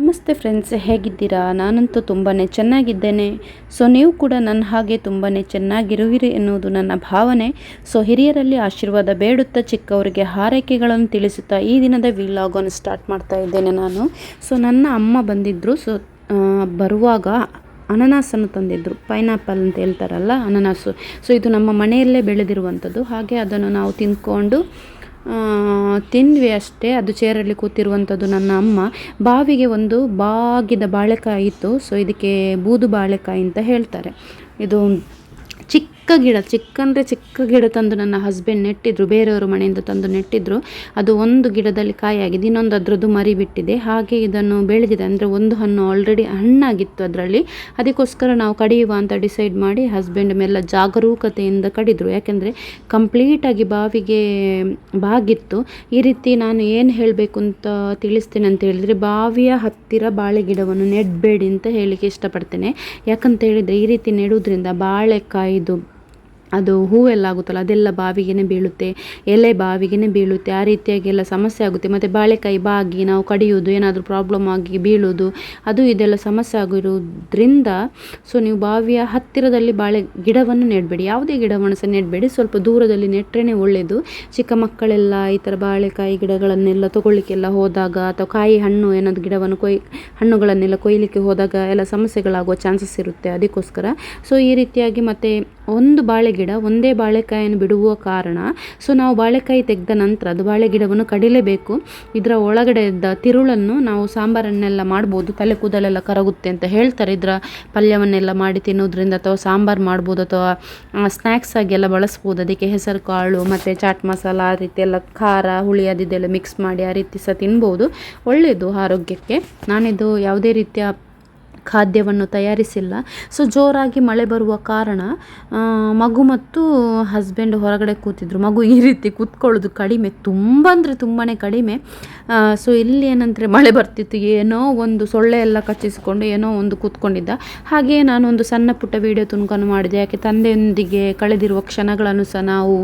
ನಮಸ್ತೆ ಫ್ರೆಂಡ್ಸ್, ಹೇಗಿದ್ದೀರಾ? ನಾನಂತೂ ತುಂಬಾ ಚೆನ್ನಾಗಿದ್ದೇನೆ. ಸೊ, ನೀವು ಕೂಡ ನನ್ನ ಹಾಗೆ ತುಂಬಾ ಚೆನ್ನಾಗಿರುವಿರಿ ಎನ್ನುವುದು ನನ್ನ ಭಾವನೆ. ಸೊ, ಹಿರಿಯರಲ್ಲಿ ಆಶೀರ್ವಾದ ಬೇಡುತ್ತಾ ಚಿಕ್ಕವರಿಗೆ ಹಾರೈಕೆಗಳನ್ನು ತಿಳಿಸುತ್ತಾ ಈ ದಿನದ ವಿಲಾಗನ್ನು ಸ್ಟಾರ್ಟ್ ಮಾಡ್ತಾ ಇದ್ದೇನೆ ನಾನು. ಸೊ, ನನ್ನ ಅಮ್ಮ ಬಂದಿದ್ದರು ಸೊ ಬರುವಾಗ ಅನನಾಸನ್ನು ತಂದಿದ್ದರು ಪೈನಾಪಲ್ ಅಂತ ಹೇಳ್ತಾರಲ್ಲ, ಅನನಾಸು. ಸೊ, ಇದು ನಮ್ಮ ಮನೆಯಲ್ಲೇ ಬೆಳೆದಿರುವಂಥದ್ದು. ಹಾಗೆ ಅದನ್ನು ನಾವು ತಿಂದ್ಕೊಂಡು ತಿಂದ್ವಿ ಅಷ್ಟೇ. ಅದು ಚೇರಲ್ಲಿ ಕೂತಿರುವಂಥದ್ದು ನನ್ನ ಅಮ್ಮ. ಬಾವಿಗೆ ಒಂದು ಬಾಗಿದ ಬಾಳೆಕಾಯಿ ಇತ್ತು. ಸೊ ಇದಕ್ಕೆ ಬೂದು ಬಾಳೆಕಾಯಿ ಅಂತ ಹೇಳ್ತಾರೆ. ಇದು ಚಿಕ್ಕ ಗಿಡ ಚಿಕ್ಕ ಅಂದರೆ ಚಿಕ್ಕ ಗಿಡ ತಂದು ನನ್ನ ಹಸ್ಬೆಂಡ್ ನೆಟ್ಟಿದ್ರು, ಬೇರೆಯವರು ಮನೆಯಿಂದ ತಂದು ನೆಟ್ಟಿದ್ರು. ಅದು ಒಂದು ಗಿಡದಲ್ಲಿ ಕಾಯಾಗಿದೆ ಇನ್ನೊಂದು ಅದರದ್ದು ಮರಿ ಬಿಟ್ಟಿದೆ. ಹಾಗೆ ಇದನ್ನು ಬೆಳೆದಿದೆ. ಅಂದರೆ ಒಂದು ಹಣ್ಣು ಆಲ್ರೆಡಿ ಹಣ್ಣಾಗಿತ್ತು ಅದರಲ್ಲಿ. ಅದಕ್ಕೋಸ್ಕರ ನಾವು ಕಡಿಯುವ ಅಂತ ಡಿಸೈಡ್ ಮಾಡಿ ಹಸ್ಬೆಂಡ್ ಮೇಲೆ ಜಾಗರೂಕತೆಯಿಂದ ಕಡಿದ್ರು. ಯಾಕೆಂದರೆ ಕಂಪ್ಲೀಟಾಗಿ ಬಾವಿಗೆ ಬಾಗಿತ್ತು. ಈ ರೀತಿ ನಾನು ಏನು ಹೇಳಬೇಕು ಅಂತ ತಿಳಿಸ್ತೇನೆ ಅಂತ ಹೇಳಿದರೆ, ಬಾವಿಯ ಹತ್ತಿರ ಬಾಳೆ ಗಿಡವನ್ನು ನೆಡಬೇಡಿ ಅಂತ ಹೇಳಲಿಕ್ಕೆ ಇಷ್ಟಪಡ್ತೇನೆ. ಯಾಕಂತ ಹೇಳಿದರೆ ಈ ರೀತಿ ನೆಡುವುದರಿಂದ ಬಾಳೆಕಾಯಿದು ಅದು ಹೂವೆಲ್ಲ ಆಗುತ್ತಲ್ಲ, ಅದೆಲ್ಲ ಬಾವಿಗೆನೆ ಬೀಳುತ್ತೆ, ಎಲೆ ಬಾವಿಗೆನೆ ಬೀಳುತ್ತೆ, ಆ ರೀತಿಯಾಗಿ ಎಲ್ಲ ಸಮಸ್ಯೆ ಆಗುತ್ತೆ. ಮತ್ತು ಬಾಳೆಕಾಯಿ ಬಾಗಿ ನಾವು ಕಡಿಯೋದು ಏನಾದರೂ ಪ್ರಾಬ್ಲಮ್ ಆಗಿ ಬೀಳೋದು ಅದು ಇದೆಲ್ಲ ಸಮಸ್ಯೆ ಆಗಿರೋದ್ರಿಂದ ಸೊ ನೀವು ಬಾವಿಯ ಹತ್ತಿರದಲ್ಲಿ ಬಾಳೆ ಗಿಡವನ್ನು ನೆಡಬೇಡಿ. ಯಾವುದೇ ಗಿಡವನ್ನು ಸಹ ನೆಡಬೇಡಿ, ಸ್ವಲ್ಪ ದೂರದಲ್ಲಿ ನೆಟ್ಟರೆ ಒಳ್ಳೆಯದು ಚಿಕ್ಕ ಮಕ್ಕಳೆಲ್ಲ ಈ ಥರ ಬಾಳೆಕಾಯಿ ಗಿಡಗಳನ್ನೆಲ್ಲ ತೊಗೊಳ್ಳಿಕ್ಕೆಲ್ಲ ಹೋದಾಗ ಅಥವಾ ಕಾಯಿ ಹಣ್ಣು, ಏನಾದರೂ ಗಿಡವನ್ನು ಕೊಯ್, ಹಣ್ಣುಗಳನ್ನೆಲ್ಲ ಕೊಯ್ಲಿಕ್ಕೆ ಹೋದಾಗ ಎಲ್ಲ ಸಮಸ್ಯೆಗಳಾಗುವ ಚಾನ್ಸಸ್ ಇರುತ್ತೆ ಅದಕ್ಕೋಸ್ಕರ. ಸೊ ಈ ರೀತಿಯಾಗಿ ಮತ್ತು ಒಂದು ಬಾಳೆ ಗಿಡ ಒಂದೇ ಬಾಳೆಕಾಯಿಯನ್ನು ಬಿಡುವ ಕಾರಣ, ಸೊ ನಾವು ಬಾಳೆಕಾಯಿ ತೆಗೆದ ನಂತರ ಅದು ಬಾಳೆ ಗಿಡವನ್ನು ಕಡಿಲೇಬೇಕು. ಇದರ ಒಳಗಡೆ ಇದ್ದ ತಿರುಳನ್ನು ನಾವು ಸಾಂಬಾರನ್ನೆಲ್ಲ ಮಾಡ್ಬೋದು. ತಲೆ ಕೂದಲೆಲ್ಲ ಕರಗುತ್ತೆ ಅಂತ ಹೇಳ್ತಾರೆ. ಇದರ ಪಲ್ಯವನ್ನೆಲ್ಲ ಮಾಡಿ ತಿನ್ನೋದ್ರಿಂದ ಅಥವಾ ಸಾಂಬಾರು ಮಾಡ್ಬೋದು ಅಥವಾ ಸ್ನ್ಯಾಕ್ಸ್ ಆಗಿ ಎಲ್ಲ ಬಳಸ್ಬೋದು. ಅದಕ್ಕೆ ಹೆಸರು ಕಾಳು, ಮತ್ತು ಚಾಟ್ ಮಸಾಲ, ಆ ರೀತಿ ಎಲ್ಲ ಖಾರ, ಹುಳಿ ಅದಿದೆಲ್ಲ ಮಿಕ್ಸ್ ಮಾಡಿ ಆ ರೀತಿ ಸಹ ತಿನ್ಬೋದು. ಒಳ್ಳೆಯದು ಆರೋಗ್ಯಕ್ಕೆ. ನಾನಿದು ಯಾವುದೇ ರೀತಿಯ ಖಾದ್ಯವನ್ನು ತಯಾರಿಸಿಲ್ಲ. ಸೊ ಜೋರಾಗಿ ಮಳೆ ಬರುವ ಕಾರಣ ಮಗು ಮತ್ತು ಹಸ್ಬೆಂಡ್ ಹೊರಗಡೆ ಕೂತಿದ್ರು. ಮಗು ಈ ರೀತಿ ಕೂತ್ಕೊಳ್ಳೋದು ಕಡಿಮೆ, ತುಂಬ ಅಂದರೆ ತುಂಬಾ ಕಡಿಮೆ. ಸೊ ಇಲ್ಲಿ ಏನಂದರೆ ಮಳೆ ಬರ್ತಿತ್ತು, ಏನೋ ಒಂದು ಸೊಳ್ಳೆ ಎಲ್ಲ ಕಚ್ಚಿಸಿಕೊಂಡು ಏನೋ ಒಂದು ಕೂತ್ಕೊಂಡಿದ್ದ. ಹಾಗೆಯೇ ನಾನು ಒಂದು ಸಣ್ಣ ಪುಟ್ಟ ವಿಡಿಯೋ ತುಣುಕನ್ನು ಮಾಡಿದೆ. ಯಾಕೆ ತಂದೆಯೊಂದಿಗೆ ಕಳೆದಿರುವ ಕ್ಷಣಗಳನ್ನು ಸಹ ನಾವು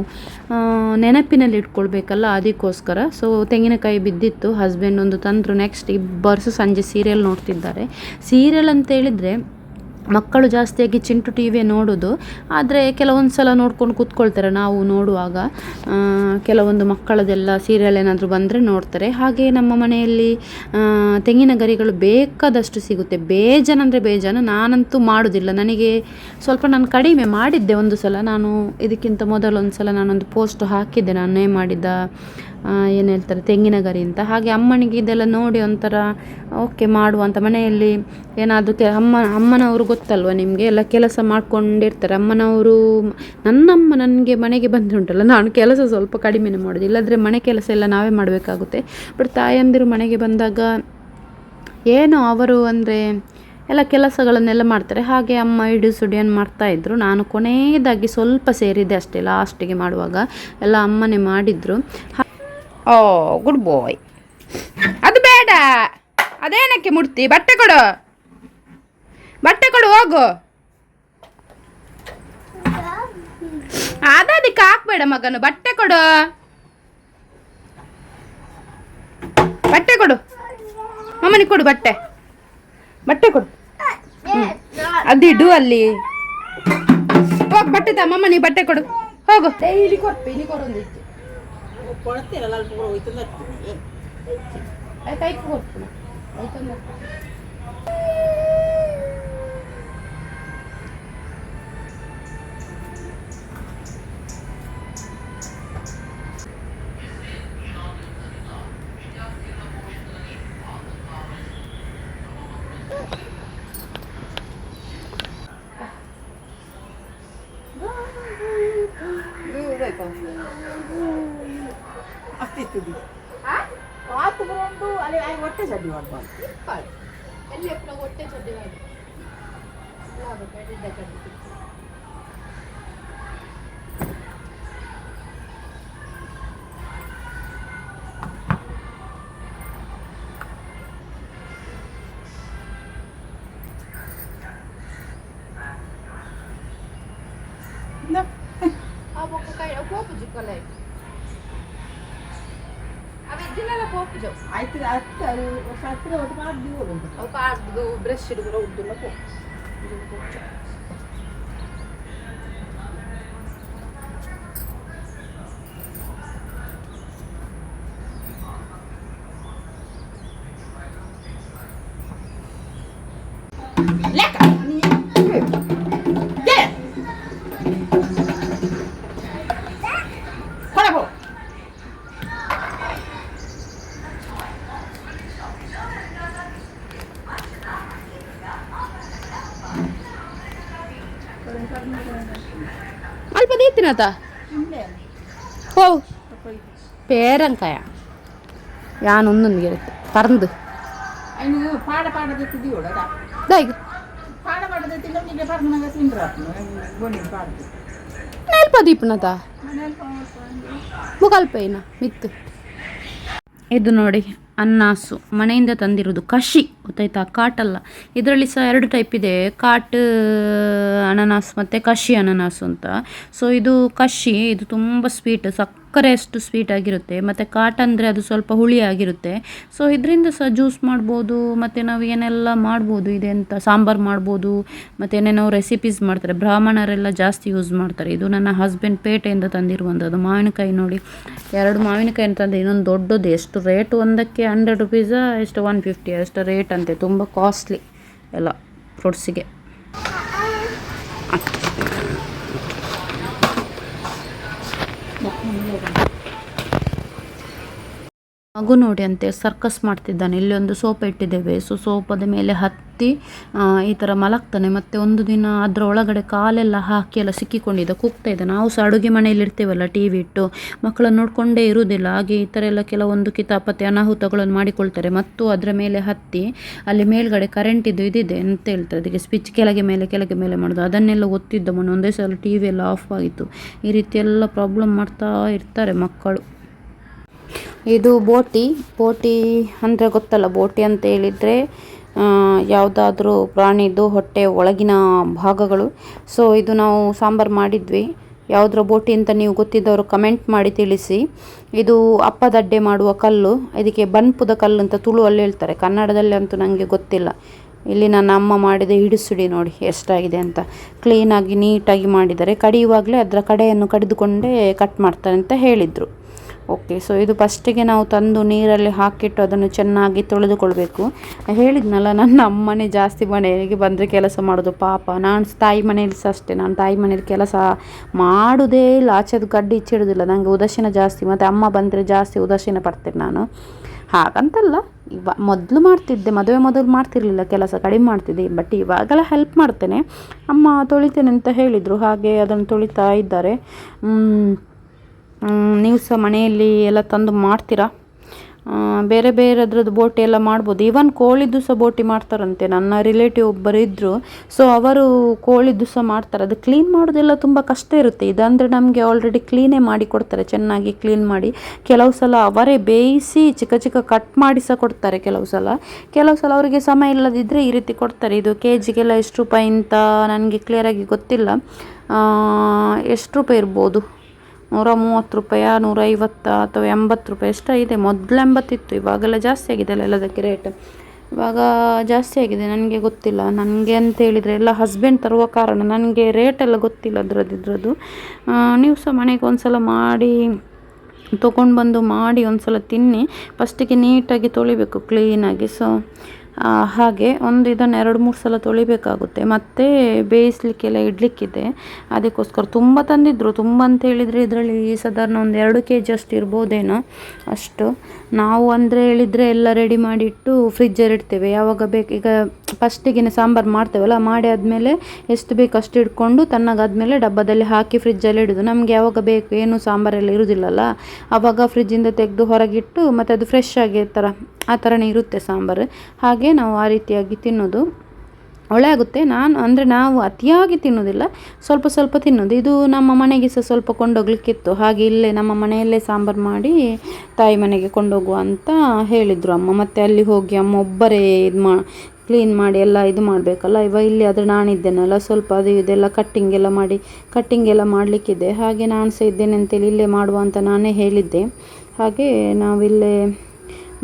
ನೆನಪಿನಲ್ಲಿ ಇಟ್ಕೊಳ್ಬೇಕಲ್ಲ ಅದಕ್ಕೋಸ್ಕರ. ಸೊ ತೆಂಗಿನಕಾಯಿ ಬಿದ್ದಿತ್ತು. ಹಸ್ಬೆಂಡ್ ಒಂದು ತಂದರು. ನೆಕ್ಸ್ಟ್ ಇಬ್ಬರು ಸಂಜೆ ಸೀರಿಯಲ್ ನೋಡ್ತಿದ್ದಾರೆ. ಸೀರಿಯಲ್ ಅಂತ ಹೇಳಿದರೆ, ಮಕ್ಕಳು ಜಾಸ್ತಿಯಾಗಿ ಚಿಂಟು ಟಿ ವಿ ನೋಡೋದು. ಆದರೆ ಕೆಲವೊಂದು ಸಲ ನೋಡ್ಕೊಂಡು ಕೂತ್ಕೊಳ್ತಾರೆ. ನಾವು ನೋಡುವಾಗ ಕೆಲವೊಂದು ಮಕ್ಕಳದೆಲ್ಲ ಸೀರಿಯಲ್ ಏನಾದರೂ ಬಂದರೆ ನೋಡ್ತಾರೆ. ಹಾಗೆ ನಮ್ಮ ಮನೆಯಲ್ಲಿ ತೆಂಗಿನ ಗರಿಗಳು ಬೇಕಾದಷ್ಟು ಸಿಗುತ್ತೆ. ಬೇಜಾನಂದರೆ ಬೇಜಾನು. ನಾನಂತೂ ಮಾಡೋದಿಲ್ಲ. ನನಗೆ ಸ್ವಲ್ಪ ನಾನು ಕಡಿಮೆ ಮಾಡಿದ್ದೆ ಒಂದು ಸಲ. ನಾನು ಇದಕ್ಕಿಂತ ಮೊದಲೊಂದು ಸಲ ನಾನೊಂದು ಪೋಸ್ಟ್ ಹಾಕಿದ್ದೆ. ನಾನೇ ಮಾಡಿದ ಏನು ಹೇಳ್ತಾರೆ, ತೆಂಗಿನ ಗರಿ ಅಂತ. ಹಾಗೆ ಅಮ್ಮನಿಗೆ ಇದೆಲ್ಲ ನೋಡಿ ಒಂಥರ ಓಕೆ ಮಾಡುವ ಅಂತ. ಮನೆಯಲ್ಲಿ ಏನಾದರೂ ಕೆ, ಅಮ್ಮ, ಅಮ್ಮನವರು ಗೊತ್ತಲ್ವ ನಿಮಗೆ? ಎಲ್ಲ ಕೆಲಸ ಮಾಡ್ಕೊಂಡಿರ್ತಾರೆ. ಅಮ್ಮನವರು, ನನ್ನಮ್ಮ ನನಗೆ ಮನೆಗೆ ಬಂದುಂಟಲ್ಲ ನಾನು ಕೆಲಸ ಸ್ವಲ್ಪ ಕಡಿಮೆನೇ ಮಾಡೋದು ಇಲ್ಲಾದರೆ ಮನೆ ಕೆಲಸ ಎಲ್ಲ ನಾವೇ ಮಾಡಬೇಕಾಗುತ್ತೆ. ಬಟ್ ತಾಯಂದಿರು ಮನೆಗೆ ಬಂದಾಗ ಏನು ಅವರು ಅಂದರೆ, ಎಲ್ಲ ಕೆಲಸಗಳನ್ನೆಲ್ಲ ಮಾಡ್ತಾರೆ. ಹಾಗೆ ಅಮ್ಮ ಇಡು ಸುಡಿಯನ್ನು ಮಾಡ್ತಾಯಿದ್ರು ನಾನು ಕೊನೆಯದಾಗಿ ಸ್ವಲ್ಪ ಸೇರಿದೆ ಅಷ್ಟೇ ಲಾಸ್ಟಿಗೆ ಮಾಡುವಾಗ. ಎಲ್ಲ ಅಮ್ಮನೇ ಮಾಡಿದರು. ಓ ಗುಡ್ ಬಾಯ್ ಅದು ಬೇಡ. ಅದೇನಕ್ಕೆ ಮುಡ್ತಿ ಬಟ್ಟೆ ಕೊಡು. ಬಟ್ಟೆ ಕೊಡು, ಹೋಗು. ಅದಕ್ಕೆ ಹಾಕ್ಬೇಡ ಮಗನು. ಬಟ್ಟೆ ಕೊಡು. ಬಟ್ಟೆ ಕೊಡು. ಅಮ್ಮನಿಗೆ ಕೊಡು ಬಟ್ಟೆ. ಬಟ್ಟೆ ಕೊಡು. ಅದಿಡು ಅಲ್ಲಿ. ಹೋಗ್, ಬಟ್ಟೆ ತ ಮಮ್ಮನಿಗೆ ಬಟ್ಟೆ ಕೊಡು. ಹೋಗು. ಡೈಲಿ ಕೊಟ್ಟು ಇಲ್ಲಿ ಕೊಡೊಂದು ಕೈ ಕೊಡ್ತೀನಿ ಎಲ್ಲಿ ಆಯ್ತು ಹತ್ತು ಅದು ಹತ್ತಿರ ಒಟ್ಟು ಮಾಡಿ ಉಂಟು ಅವು ಕಾರ್ದು ಬ್ರಷ್ ಹಿಡಿದ್ರೆ ಉದ್ದುಲ್ಲ ಪೋ ಪರ್ಮನಗ ತಿಂದ್ರ ಒಂದೊಂದು ಪಾಡ್ದು. ನೆಲ್ಪ ದೀಪನತ ಮನೇಲಿ ಮುಗಲ್ಪ ಏನ ಮಿತ್ತು. ಇದು ನೋಡಿ ಅನ್ನಾಸು. ಮನೆಯಿಂದ ತಂದಿರೋದು ಕಷಿ ಗೊತ್ತಾಯ್ತಾ? ಕಾಟಲ್ಲ ಇದರಲ್ಲಿ ಸಹ ಎರಡು ಟೈಪ್ ಇದೆ. ಕಾಟ್ ಅನನಾಸ್ ಮತ್ತು ಕಷಿ ಅನನಾಸು ಅಂತ. ಸೊ ಇದು ಕಷಿ ಇದು ತುಂಬ ಸ್ವೀಟ್ ಸಕ್ಕರೆ ಅಷ್ಟು ಸ್ವೀಟ್ ಆಗಿರುತ್ತೆ, ಮತ್ತು ಕಾಟ್ ಅಂದರೆ ಅದು ಸ್ವಲ್ಪ ಹುಳಿ ಆಗಿರುತ್ತೆ. ಸೊ ಇದರಿಂದ ಸಹ ಜ್ಯೂಸ್ ಮಾಡ್ಬೋದು, ಮತ್ತು ನಾವು ಏನೆಲ್ಲ ಮಾಡ್ಬೋದು, ಇದೆ ಅಂತ ಸಾಂಬಾರು ಮಾಡ್ಬೋದು, ಮತ್ತು ಏನೇನೋ ರೆಸಿಪೀಸ್ ಮಾಡ್ತಾರೆ. ಬ್ರಾಹ್ಮಣರೆಲ್ಲ ಜಾಸ್ತಿ ಯೂಸ್ ಮಾಡ್ತಾರೆ. ಇದು ನನ್ನ ಹಸ್ಬೆಂಡ್ ಪೇಟೆಯಿಂದ ತಂದಿರುವಂಥದ್ದು. ಮಾವಿನಕಾಯಿ ನೋಡಿ, ಎರಡು ಮಾವಿನಕಾಯಿ ತಂದೆ ಇನ್ನೊಂದು ದೊಡ್ಡದು. ಎಷ್ಟು ರೇಟ್ ಒಂದಕ್ಕೆ ಹಂಡ್ರೆಡ್ ರುಪೀಸ ಎಷ್ಟು ಒನ್ ಫಿಫ್ಟಿ ಅಷ್ಟು ರೇಟ್ ಅಂತೆ. ತುಂಬ ಕಾಸ್ಟ್ಲಿ ಎಲ್ಲ ಫ್ರೂಟ್ಸಿಗೆ ಮಗು ನೋಡಿ ಅಂತೆ ಸರ್ಕಸ್ ಮಾಡ್ತಿದ್ದಾನೆ. ಇಲ್ಲಿ ಒಂದು ಸೋಪ್ ಇಟ್ಟಿದ್ದೇವೆ. ಸೊ ಸೋಪದ ಮೇಲೆ ಹತ್ತಿ ಈ ಥರ ಮಲಗ್ತಾನೆ. ಮತ್ತು ಒಂದು ದಿನ ಅದರ ಒಳಗಡೆ ಕಾಲೆಲ್ಲ ಹಾಕಿ ಎಲ್ಲ ಸಿಕ್ಕಿಕೊಂಡಿದ್ದ ಕೂಗ್ತಾ ಇದ್ದ ನಾವು ಸಹ ಅಡುಗೆ ಮನೆಯಲ್ಲಿ ಇರ್ತೇವಲ್ಲ ಟಿ ವಿ ಇಟ್ಟು. ಮಕ್ಕಳನ್ನು ನೋಡಿಕೊಂಡೇ ಇರುವುದಿಲ್ಲ. ಹಾಗೆ ಈ ಥರ ಎಲ್ಲ ಕೆಲವೊಂದು ಕಿತಾಪತಿ, ಅನಾಹುತಗಳನ್ನು ಮಾಡಿಕೊಳ್ತಾರೆ. ಮತ್ತು ಅದರ ಮೇಲೆ ಹತ್ತಿ, ಅಲ್ಲಿ ಮೇಲ್ಗಡೆ ಕರೆಂಟ್ ಇದು ಇದಿದೆ ಅಂತ ಹೇಳ್ತಾರೆ. ಅದಕ್ಕೆ ಸ್ವಿಚ್ ಕೆಳಗೆ ಮೇಲೆ ಕೆಳಗೆ ಮೇಲೆ ಮಾಡೋದು. ಅದನ್ನೆಲ್ಲ ಒತ್ತಿದ್ದ ಮೊನ್ನೆ ಒಂದೇ ಸಲ ಟಿ ವಿ ಎಲ್ಲ ಆಫ್ ಆಗಿತ್ತು. ಈ ರೀತಿ ಎಲ್ಲ ಪ್ರಾಬ್ಲಮ್ ಮಾಡ್ತಾ ಇರ್ತಾರೆ ಮಕ್ಕಳು. ಇದು ಬೋಟಿ. ಬೋಟಿ ಅಂದರೆ ಗೊತ್ತಲ್ಲ, ಬೋಟಿ ಅಂತ ಹೇಳಿದರೆ ಯಾವುದಾದ್ರೂ ಪ್ರಾಣಿದು ಹೊಟ್ಟೆ ಒಳಗಿನ ಭಾಗಗಳು. ಸೊ ಇದು ನಾವು ಸಾಂಬಾರು ಮಾಡಿದ್ವಿ. ಯಾವುದ್ರ ಬೋಟಿ ಅಂತ ನೀವು ಗೊತ್ತಿದ್ದವರು ಕಮೆಂಟ್ ಮಾಡಿ ತಿಳಿಸಿ. ಇದು ಅಪ್ಪದಡ್ಡೆ ಮಾಡುವ ಕಲ್ಲು. ಇದಕ್ಕೆ ಬನ್ಪುದ ಕಲ್ಲು ಅಂತ ತುಳು ಅಲ್ಲಿ ಹೇಳ್ತಾರೆ. ಕನ್ನಡದಲ್ಲಿ ಅಂತೂ ನನಗೆ ಗೊತ್ತಿಲ್ಲ. ಇಲ್ಲಿ ನನ್ನ ಅಮ್ಮ ಮಾಡಿದ ಹಿಡಿಸುಡಿ ನೋಡಿ ಎಷ್ಟಾಗಿದೆ ಅಂತ. ಕ್ಲೀನಾಗಿ ನೀಟಾಗಿ ಮಾಡಿದ್ದಾರೆ. ಕಡಿಯುವಾಗಲೇ ಅದರ ಕಡೆಯನ್ನು ಕಡಿದುಕೊಂಡೇ ಕಟ್ ಮಾಡ್ತಾರೆ ಅಂತ ಹೇಳಿದರು. ಓಕೆ ಸೊ ಇದು ಫಸ್ಟಿಗೆ ನಾವು ತಂದು ನೀರಲ್ಲಿ ಹಾಕಿಟ್ಟು ಅದನ್ನು ಚೆನ್ನಾಗಿ ತೊಳೆದುಕೊಳ್ಬೇಕು. ಹೇಳಿದ್ನಲ್ಲ, ನನ್ನ ಅಮ್ಮನೇ ಜಾಸ್ತಿ ಮನೆಗೆ ಬಂದರೆ ಕೆಲಸ ಮಾಡೋದು ಪಾಪ. ನಾನು ತಾಯಿ ಮನೆಯಲ್ಲಿ ಸಹ ಅಷ್ಟೇ, ನಾನು ತಾಯಿ ಮನೆಯಲ್ಲಿ ಕೆಲಸ ಮಾಡೋದೇ ಇಲ್ಲ. ಆಚೆದು ಗಡ್ಡಿ ಇಚ್ಚಿಡೋದಿಲ್ಲ ನನಗೆ ಉದಾಸೀನ ಜಾಸ್ತಿ, ಮತ್ತು ಅಮ್ಮ ಬಂದರೆ ಜಾಸ್ತಿ ಉದಾಸೀನ ಪಡ್ತೇನೆ ನಾನು. ಹಾಗಂತಲ್ಲ, ಇವ ಮೊದಲು ಮಾಡ್ತಿದ್ದೆ, ಮದುವೆ ಮೊದಲು ಮಾಡ್ತಿರಲಿಲ್ಲ, ಕೆಲಸ ಕಡಿಮೆ ಮಾಡ್ತಿದ್ದೆ. ಬಟ್ ಇವಾಗೆಲ್ಲ ಹೆಲ್ಪ್ ಮಾಡ್ತೇನೆ. ಅಮ್ಮ ತೊಳಿತೇನೆ ಅಂತ ಹೇಳಿದರು, ಹಾಗೆ ಅದನ್ನು ತೊಳಿತಾ ಇದ್ದಾರೆ. ನೀವು ಸಹ ಮನೆಯಲ್ಲಿ ಎಲ್ಲ ತಂದು ಮಾಡ್ತೀರಾ? ಬೇರೆ ಬೇರೆ ಅದ್ರದ್ದು ಬೋಟಿ ಎಲ್ಲ ಮಾಡ್ಬೋದು. ಈವನ್ ಕೋಳಿದ್ದು ಸಹ ಬೋಟಿ ಮಾಡ್ತಾರಂತೆ. ನನ್ನ ರಿಲೇಟಿವ್ ಒಬ್ಬರು ಇದ್ದರು ಸೊ ಅವರು ಕೋಳಿದ್ದು ಸಹ ಮಾಡ್ತಾರೆ. ಅದು ಕ್ಲೀನ್ ಮಾಡೋದೆಲ್ಲ ತುಂಬ ಕಷ್ಟ ಇರುತ್ತೆ. ಇದಂದರೆ ನಮಗೆ ಆಲ್ರೆಡಿ ಕ್ಲೀನೇ ಮಾಡಿ ಕೊಡ್ತಾರೆ. ಚೆನ್ನಾಗಿ ಕ್ಲೀನ್ ಮಾಡಿ. ಕೆಲವು ಸಲ ಅವರೇ ಬೇಯಿಸಿ ಚಿಕ್ಕ ಚಿಕ್ಕ ಕಟ್ ಮಾಡಿ ಸಹ ಕೊಡ್ತಾರೆ ಕೆಲವು ಸಲ. ಕೆಲವು ಸಲ ಅವರಿಗೆ ಸಮಯ ಇಲ್ಲದಿದ್ದರೆ ಈ ರೀತಿ ಕೊಡ್ತಾರೆ. ಇದು ಕೆ ಜಿಗೆಲ್ಲ ಎಷ್ಟು ರೂಪಾಯಿ ಅಂತ ನನಗೆ ಕ್ಲಿಯರಾಗಿ ಗೊತ್ತಿಲ್ಲ. ಎಷ್ಟು ರೂಪಾಯಿ ಇರ್ಬೋದು? ನೂರ ಮೂವತ್ತು ರೂಪಾಯ ನೂರ ಐವತ್ತ ಅಥವಾ ಎಂಬತ್ತು ರೂಪಾಯಿ ಎಷ್ಟ ಇದೆ. ಮೊದಲು ಎಂಬತ್ತಿತ್ತು, ಇವಾಗೆಲ್ಲ ಜಾಸ್ತಿ ಆಗಿದೆ ಅಲ್ಲ ಎಲ್ಲದಕ್ಕೆ ರೇಟ್. ಇವಾಗ ಜಾಸ್ತಿ ಆಗಿದೆ, ನನಗೆ ಗೊತ್ತಿಲ್ಲ. ನನಗೆ ಅಂತ ಹೇಳಿದರೆ ಎಲ್ಲ ಹಸ್ಬೆಂಡ್ ತರುವ ಕಾರಣ ನನಗೆ ರೇಟ್ ಎಲ್ಲ ಗೊತ್ತಿಲ್ಲ ಅದ್ರದ್ದು ಇದ್ರದ್ದು. ನೀವು ಸಹ ಮನೆಗೆ ಒಂದ್ಸಲ ಮಾಡಿ ತೊಗೊಂಡು ಬಂದು ಮಾಡಿ ಒಂದು ಸಲ ತಿನ್ನಿ ಫಸ್ಟಿಗೆ ನೀಟಾಗಿ ತೊಳಿಬೇಕು ಕ್ಲೀನಾಗಿ ಸೊ ಹಾಗೆ ಒಂದು ಇದನ್ನು ಎರಡು ಮೂರು ಸಲ ತೊಳಿಬೇಕಾಗುತ್ತೆ. ಮತ್ತು ಬೇಯಿಸ್ಲಿಕ್ಕೆಲ್ಲ ಇಡಲಿಕ್ಕಿದೆ. ಅದಕ್ಕೋಸ್ಕರ ತುಂಬ ತಂದಿದ್ದರು ತುಂಬ ಅಂತ ಹೇಳಿದರೆ ಇದರಲ್ಲಿ ಸಾಧಾರಣ ಒಂದು ಎರಡು ಕೆ ಜಿ ಅಷ್ಟು ಇರ್ಬೋದೇನೋ ಅಷ್ಟು. ನಾವು ಅಂದರೆ ಹೇಳಿದರೆ ಎಲ್ಲ ರೆಡಿ ಮಾಡಿಟ್ಟು ಫ್ರಿಜ್ಜಲ್ಲಿ ಇಡ್ತೇವೆ. ಯಾವಾಗ ಬೇಕು, ಈಗ ಫಸ್ಟಿಗೆ ಸಾಂಬಾರು ಮಾಡ್ತೇವಲ್ಲ, ಮಾಡಿ ಆದಮೇಲೆ ಎಷ್ಟು ಬೇಕು ಅಷ್ಟು ಇಟ್ಕೊಂಡು ತಣ್ಣಗಾದ್ಮೇಲೆ ಡಬ್ಬದಲ್ಲಿ ಹಾಕಿ ಫ್ರಿಜ್ಜಲ್ಲಿ ಇಡೋದು. ನಮಗೆ ಯಾವಾಗ ಬೇಕು, ಏನು ಸಾಂಬಾರೆಲ್ಲ ಇರುವುದಿಲ್ಲಲ್ಲ ಆವಾಗ ಫ್ರಿಜ್ಜಿಂದ ತೆಗೆದು ಹೊರಗಿಟ್ಟು, ಮತ್ತು ಅದು ಫ್ರೆಶ್ ಆಗಿ ಥರ ಆ ಥರನೇ ಇರುತ್ತೆ ಸಾಂಬಾರು. ಹಾಗೆ ನಾವು ಆ ರೀತಿಯಾಗಿ ತಿನ್ನೋದು. ಒಳ್ಳೆ ಆಗುತ್ತೆ ನಾನು ಅಂದರೆ ನಾವು ಅತಿಯಾಗಿ ತಿನ್ನೋದಿಲ್ಲ ಸ್ವಲ್ಪ ಸ್ವಲ್ಪ ತಿನ್ನೋದು ಇದು ನಮ್ಮ ಮನೆಗೆ ಸಹ ಸ್ವಲ್ಪ ಕೊಂಡೋಗ್ಲಿಕ್ಕಿತ್ತು. ಹಾಗೆ ಇಲ್ಲೇ ನಮ್ಮ ಮನೆಯಲ್ಲೇ ಸಾಂಬಾರು ಮಾಡಿ ತಾಯಿ ಮನೆಗೆ ಕೊಂಡೋಗುವ ಅಂತ ಹೇಳಿದರು ಅಮ್ಮ. ಮತ್ತು ಅಲ್ಲಿ ಹೋಗಿ ಅಮ್ಮ ಒಬ್ಬರೇ ಇದು ಮಾ ಕ್ಲೀನ್ ಮಾಡಿ ಎಲ್ಲ ಇದು ಮಾಡಬೇಕಲ್ಲ. ಇವಾಗ ಇಲ್ಲಿ ಆದರೆ ನಾನಿದ್ದೇನಲ್ಲ. ಸ್ವಲ್ಪ ಅದು ಇದೆಲ್ಲ ಕಟ್ಟಿಂಗ್ ಎಲ್ಲ ಮಾಡಿ ಕಟ್ಟಿಂಗ್ ಎಲ್ಲ ಮಾಡಲಿಕ್ಕಿದೆ. ಹಾಗೆ ನಾನು ಸಹ ಇದ್ದೇನೆ ಅಂತೇಳಿ ಇಲ್ಲೇ ಮಾಡುವ ಅಂತ ನಾನೇ ಹೇಳಿದ್ದೆ. ಹಾಗೆ ನಾವಿಲ್ಲೇ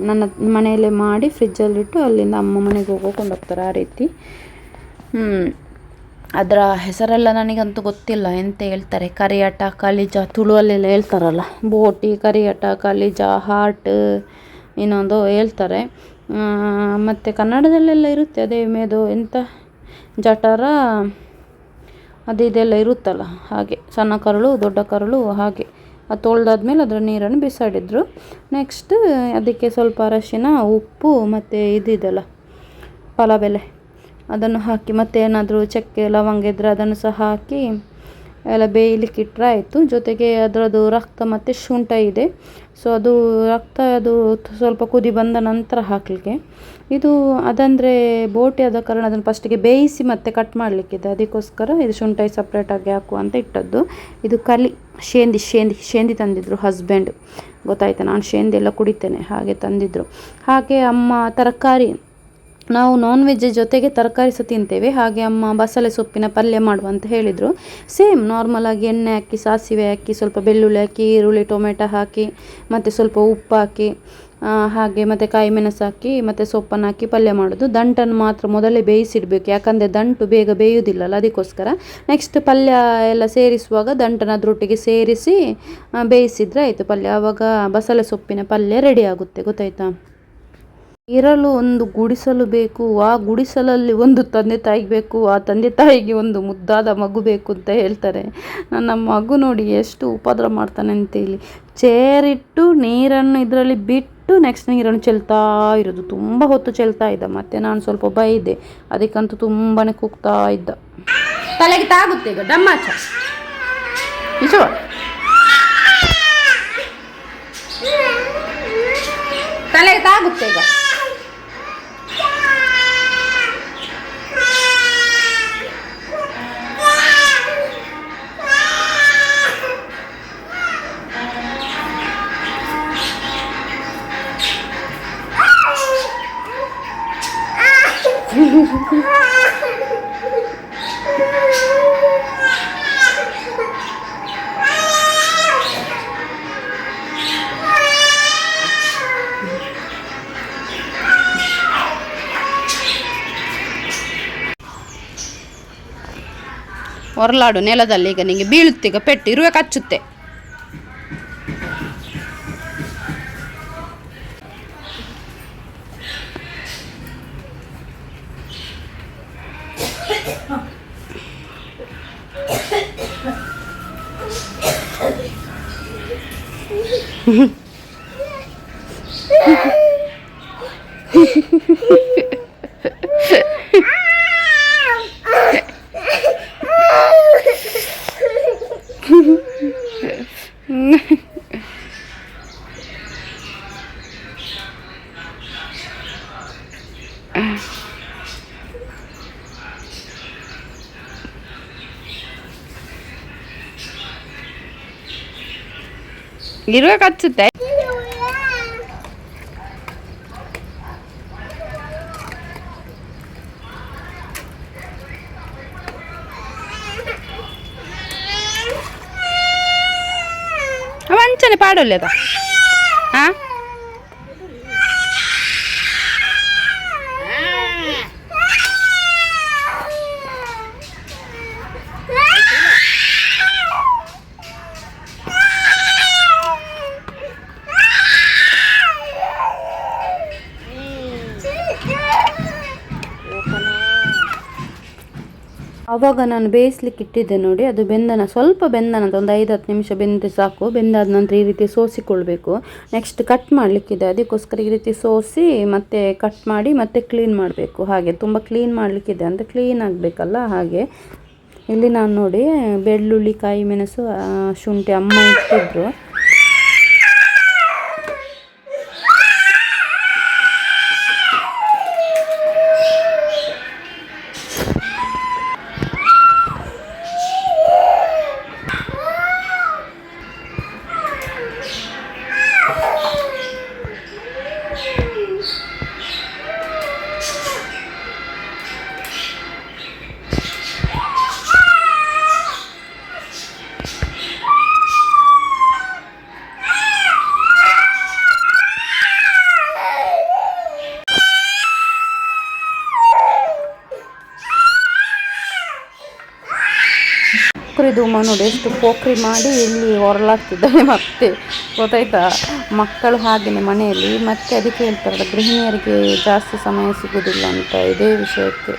ನನ್ನ ಮನೆಯಲ್ಲೇ ಮಾಡಿ ಫ್ರಿಜ್ಜಲ್ಲಿಟ್ಟು ಅಲ್ಲಿಂದ ಅಮ್ಮ ಮನೆಗೆ ಹೋಗೋ ಕೊಂಡೋಗ್ತಾರೆ ಆ ರೀತಿ. ಅದರ ಹೆಸರೆಲ್ಲ ನನಗಂತೂ ಗೊತ್ತಿಲ್ಲ. ಎಂತ ಹೇಳ್ತಾರೆ? ಕರಿಯಾಟ, ಕಲಿಜ, ತುಳುವಲ್ಲೆಲ್ಲ ಹೇಳ್ತಾರಲ್ಲ. ಬೋಟಿ, ಕರಿಯಾಟ, ಕಲಿಜ, ಹಾರ್ಟ್, ಇನ್ನೊಂದು ಹೇಳ್ತಾರೆ. ಮತ್ತು ಕನ್ನಡದಲ್ಲೆಲ್ಲ ಇರುತ್ತೆ ಅದೇ ಮೇದು. ಎಂತ? ಜಠರ, ಅದು ಇದೆಲ್ಲ ಇರುತ್ತಲ್ಲ, ಹಾಗೆ. ಸಣ್ಣ ಕರಳು, ದೊಡ್ಡ ಕರಳು, ಹಾಗೆ. ಅದು ತೊಳೆದಾದ್ಮೇಲೆ ಅದರ ನೀರನ್ನು ಬಿಸಾಡಿದ್ರು. ನೆಕ್ಸ್ಟ್ ಅದಕ್ಕೆ ಸ್ವಲ್ಪ ಅರಶಿನ, ಉಪ್ಪು, ಮತ್ತು ಇದಿದೆಲ್ಲ ಪಲಾವೆಲೆ ಅದನ್ನು ಹಾಕಿ ಮತ್ತೆ ಏನಾದರೂ ಚಕ್ಕೆ, ಲವಂಗ ಇದ್ದರೆ ಅದನ್ನು ಸಹ ಹಾಕಿ ಎಲ್ಲ ಬೇಯಲಿಕ್ಕೆ ಇಟ್ಟರೆ ಆಯಿತು. ಜೊತೆಗೆ ಅದರದ್ದು ರಕ್ತ ಮತ್ತು ಶುಂಠ ಇದೆ. ಸೊ ಅದು ರಕ್ತ ಅದು ಸ್ವಲ್ಪ ಕುದಿ ಬಂದ ನಂತರ ಹಾಕಲಿಕ್ಕೆ. ಇದು ಅದಂದರೆ ಬೋಟಿ ಆದ ಕಾರಣ ಅದನ್ನು ಫಸ್ಟಿಗೆ ಬೇಯಿಸಿ ಮತ್ತೆ ಕಟ್ ಮಾಡಲಿಕ್ಕಿದೆ. ಅದಕ್ಕೋಸ್ಕರ ಇದು ಶುಂಠಿ ಸಪ್ರೇಟಾಗಿ ಹಾಕು ಅಂತ ಇಟ್ಟದ್ದು. ಇದು ಕಲಿ, ಶೇಂದಿ ಶೇಂದಿ ಶೇಂದಿ ತಂದಿದ್ದರು ಹಸ್ಬೆಂಡ್ ಗೊತ್ತಾಯ್ತು? ನಾನು ಶೇಂದಿ ಎಲ್ಲ ಕುಡಿತೇನೆ. ಹಾಗೆ ತಂದಿದ್ದರು ಹಾಗೆ ಅಮ್ಮ ತರಕಾರಿ ನಾವು ನಾನ್ ವೆಜ್ ಜೊತೆಗೆ ತರಕಾರಿ ಸಹ ತಿಂತೇವೆ. ಹಾಗೆ ಅಮ್ಮ ಬಸಳೆ ಸೊಪ್ಪಿನ ಪಲ್ಯ ಮಾಡುವ ಅಂತ ಹೇಳಿದರು. ಸೇಮ್ ನಾರ್ಮಲಾಗಿ ಎಣ್ಣೆ ಹಾಕಿ, ಸಾಸಿವೆ ಹಾಕಿ, ಸ್ವಲ್ಪ ಬೆಳ್ಳುಳ್ಳಿ ಹಾಕಿ, ಈರುಳ್ಳಿ, ಟೊಮೆಟೊ ಹಾಕಿ, ಮತ್ತು ಸ್ವಲ್ಪ ಉಪ್ಪು ಹಾಕಿ ಹಾಗೆ ಮತ್ತು ಕಾಯಿ ಮೆಣಸು ಹಾಕಿ, ಮತ್ತು ಸೊಪ್ಪನ್ನು ಹಾಕಿ ಪಲ್ಯ ಮಾಡೋದು. ದಂಟನ್ನು ಮಾತ್ರ ಮೊದಲೇ ಬೇಯಿಸಿಡಬೇಕು. ಯಾಕಂದರೆ ದಂಟು ಬೇಗ ಬೇಯುವುದಿಲ್ಲಲ್ಲ, ಅದಕ್ಕೋಸ್ಕರ. ನೆಕ್ಸ್ಟ್ ಪಲ್ಯ ಎಲ್ಲ ಸೇರಿಸುವಾಗ ದಂಟನ್ನು ಅದರೊಟ್ಟಿಗೆ ಸೇರಿಸಿ ಬೇಯಿಸಿದರೆ ಆಯಿತು ಪಲ್ಯ. ಆವಾಗ ಬಸಳೆ ಸೊಪ್ಪಿನ ಪಲ್ಯ ರೆಡಿ ಆಗುತ್ತೆ. ಗೊತ್ತಾಯ್ತಾ? ಇರಲು ಒಂದು ಗುಡಿಸಲು ಬೇಕು, ಆ ಗುಡಿಸಲಲ್ಲಿ ಒಂದು ತಂದೆ ತಾಯಿ ಬೇಕು, ಆ ತಂದೆ ತಾಯಿಗೆ ಒಂದು ಮುದ್ದಾದ ಮಗು ಬೇಕು ಅಂತ ಹೇಳ್ತಾರೆ. ನನ್ನ ಮಗು ನೋಡಿ ಎಷ್ಟು ಉಪದ್ರ ಮಾಡ್ತಾನೆ ಅಂತೇಳಿ ಚೇರಿಟ್ಟು ನೀರನ್ನು ಇದರಲ್ಲಿ ಬಿಟ್ಟು ನೆಕ್ಸ್ಟ್ ನೀರನ್ನು ಚೆಲ್ತಾ ಇರೋದು. ತುಂಬ ಹೊತ್ತು ಚೆಲ್ತಾ ಇದ್ದ. ಮತ್ತೆ ನಾನು ಸ್ವಲ್ಪ ಬೈದೆ ಅದಕ್ಕಂತೂ ತುಂಬಾ ಕೂಗ್ತಾ ಇದ್ದ. ತಲೆಗೆ ತಾಗುತ್ತೆ ಈಗ ಡಮ್ಮಾಚ. ತಲೆಗೆ ತಾಗುತ್ತೆ ಈಗ. ಹೊರಲಾಡು ನೆಲದಲ್ಲಿ ಈಗ ನಿಮಗೆ ಬೀಳುತ್ತೆ ಪೆಟ್ಟು ಇರುವೆ ಕಚ್ಚುತ್ತೆ. Hehehe ಇರುವೆ ಕಚ್ಚುತ್ತೆ ವಂಚನೆ ಪಾಡೊಲ್ಲೆದ ಹಾ ಆವಾಗ ನಾನು ಬೇಯಿಸ್ಲಿಕ್ಕೆ ಇಟ್ಟಿದ್ದೆ ನೋಡಿ, ಅದು ಬೆಂದನ, ಸ್ವಲ್ಪ ಬೆಂದನಂತ ಒಂದು ಐದು ಹತ್ತು ನಿಮಿಷ ಬೆಂದರೆ ಸಾಕು. ಬೆಂದಾದ ನಂತರ ಈ ರೀತಿ ಸೋಸಿಕೊಳ್ಬೇಕು. Next cut ಮಾಡಲಿಕ್ಕಿದೆ. ಅದಕ್ಕೋಸ್ಕರ ಈ ರೀತಿ ಸೋಸಿ, ಮತ್ತೆ ಕಟ್ ಮಾಡಿ, ಮತ್ತೆ ಕ್ಲೀನ್ ಮಾಡಬೇಕು. ಹಾಗೆ, ತುಂಬ ಕ್ಲೀನ್ ಮಾಡಲಿಕ್ಕಿದೆ ಅಂತ ಕ್ಲೀನ್ ಆಗಬೇಕಲ್ಲ, ಹಾಗೆ. ಇಲ್ಲಿ ನಾನು ನೋಡಿ, ಬೆಳ್ಳುಳ್ಳಿ, ಕಾಯಿ ಮೆಣಸು ಶುಂಠಿ, ಅಮ್ಮ ಇಟ್ಟಿದ್ರು. ಧೂಮ ನೋಡಿ ಎಷ್ಟು ಪೋಖ್ರಿ ಮಾಡಿ ಇಲ್ಲಿ ಹೊರಳಾಗ್ತಿದ್ದಾನೆ ಮತ್ತೆ. ಗೊತ್ತಾಯ್ತಾ? ಮಕ್ಕಳು ಹಾಗೆಯೇ ಮನೆಯಲ್ಲಿ. ಮತ್ತೆ ಅದಕ್ಕೆ ಹೇಳ್ತಾರಲ್ಲ, ಗೃಹಿಣಿಯರಿಗೆ ಜಾಸ್ತಿ ಸಮಯ ಸಿಗೋದಿಲ್ಲ ಅಂತ ಇದೇ ವಿಷಯಕ್ಕೆ.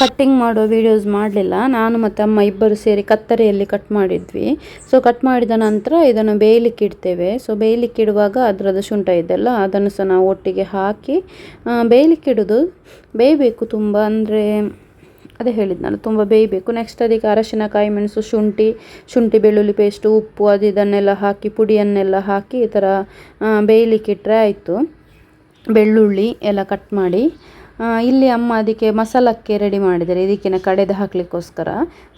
ಕಟ್ಟಿಂಗ್ ಮಾಡೋ ವೀಡಿಯೋಸ್ ಮಾಡಲಿಲ್ಲ. ನಾನು ಮತ್ತು ಅಮ್ಮ ಇಬ್ಬರು ಸೇರಿ ಕತ್ತರಿಯಲ್ಲಿ ಕಟ್ ಮಾಡಿದ್ವಿ. ಸೊ ಕಟ್ ಮಾಡಿದ ನಂತರ ಇದನ್ನು ಬೇಯಲಿಕ್ಕೆ ಇಡ್ತೇವೆ. ಸೊ ಬೇಯಲಿಕ್ಕೆ ಇಡುವಾಗ ಅದರದ್ದು ಶುಂಠ ಇದೆಲ್ಲ ಅದನ್ನು ಸಹ ನಾವು ಒಟ್ಟಿಗೆ ಹಾಕಿ ಬೇಯಲಿಕ್ಕೆ ಇಡೋದು. ಬೇಯಬೇಕು ತುಂಬ ಅಂದರೆ ಅದೇ ನಾನು, ತುಂಬ ಬೇಯಬೇಕು. ನೆಕ್ಸ್ಟ್ ಅದಕ್ಕೆ ಅರಶಿನ ಮೆಣಸು, ಶುಂಠಿ ಶುಂಠಿ, ಬೆಳ್ಳುಳ್ಳಿ ಪೇಸ್ಟು ಉಪ್ಪು, ಅದು ಇದನ್ನೆಲ್ಲ ಹಾಕಿ, ಪುಡಿಯನ್ನೆಲ್ಲ ಹಾಕಿ ಈ ಥರ ಬೇಯಲಿಕ್ಕೆ ಇಟ್ಟರೆ ಆಯಿತು. ಬೆಳ್ಳುಳ್ಳಿ ಎಲ್ಲ ಕಟ್ ಮಾಡಿ ಇಲ್ಲಿ ಅಮ್ಮ ಅದಕ್ಕೆ ಮಸಾಲಕ್ಕೆ ರೆಡಿ ಮಾಡಿದ್ದಾರೆ. ಇದಕ್ಕಿನ ಕಡೆದು ಹಾಕಲಿಕ್ಕೋಸ್ಕರ.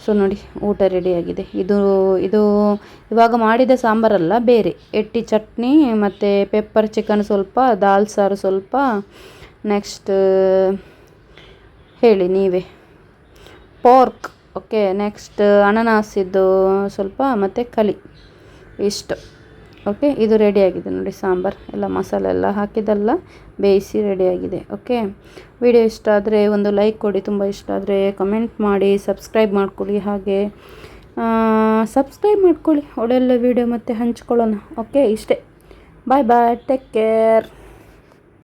ಸೊ ನೋಡಿ, ಊಟ ರೆಡಿಯಾಗಿದೆ ಇದು ಇದು ಇವಾಗ ಮಾಡಿದ ಸಾಂಬಾರಲ್ಲ, ಬೇರೆ. ಎಟ್ಟಿ ಚಟ್ನಿ ಮತ್ತು ಪೆಪ್ಪರ್ ಚಿಕನ್ ಸ್ವಲ್ಪ, ದಾಲ್ ಸಾರು ಸ್ವಲ್ಪ. ನೆಕ್ಸ್ಟ್ ಹೇಳಿ, ನೀವೇ. ಪೋರ್ಕ್. ಓಕೆ, ನೆಕ್ಸ್ಟ್ ಅನನಾಸಿದ್ದು ಸ್ವಲ್ಪ ಮತ್ತು ಕಲಿ. ಇಷ್ಟು. ಓಕೆ, ಇದು ರೆಡಿಯಾಗಿದೆ ನೋಡಿ ಸಾಂಬಾರು. ಎಲ್ಲ ಮಸಾಲೆ ಎಲ್ಲ ಹಾಕಿದೆಲ್ಲ ಬೇಯಿಸಿ ರೆಡಿಯಾಗಿದೆ ಓಕೆ ವಿಡಿಯೋ ಇಷ್ಟ ಆದರೆ ಒಂದು ಲೈಕ್ ಕೊಡಿ, ತುಂಬ ಇಷ್ಟ ಆದರೆ ಕಮೆಂಟ್ ಮಾಡಿ ಸಬ್ಸ್ಕ್ರೈಬ್ ಮಾಡ್ಕೊಳ್ಳಿ ಹಾಗೆ. ಸಬ್ಸ್ಕ್ರೈಬ್ ಮಾಡ್ಕೊಳ್ಳಿ. ಒಳ್ಳೆಲ್ಲ ವಿಡಿಯೋ ಮತ್ತೆ ಹಂಚ್ಕೊಳ್ಳೋಣ. ಓಕೆ, ಇಷ್ಟೇ. ಬಾಯ್ ಬಾಯ್ ಟೇಕ್ ಕೇರ್